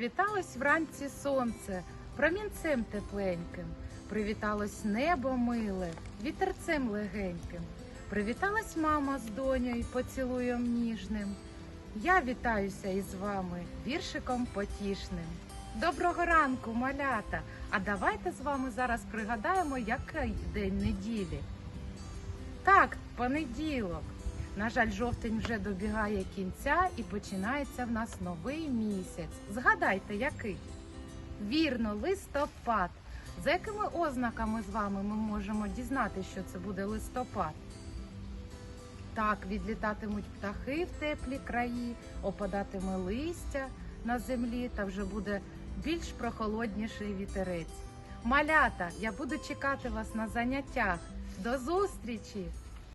Піднялось вранці сонце, промінцем тепленьким, привіталось небо миле, вітерцем легеньким. Привіталась мама з донею поцілуєм ніжним. Я вітаюся із вами віршиком потішним. Доброго ранку, малята! А давайте з вами зараз пригадаємо, який день неділі. Так, понеділок. На жаль, жовтень вже добігає кінця і починається в нас новий місяць. Згадайте, який? Вірно, листопад. За якими ознаками з вами ми можемо дізнати, що це буде листопад? Так, відлітатимуть птахи в теплі краї, опадатиме листя на землі та вже буде більш прохолодніший вітерець. Малята, я буду чекати вас на заняттях. До зустрічі!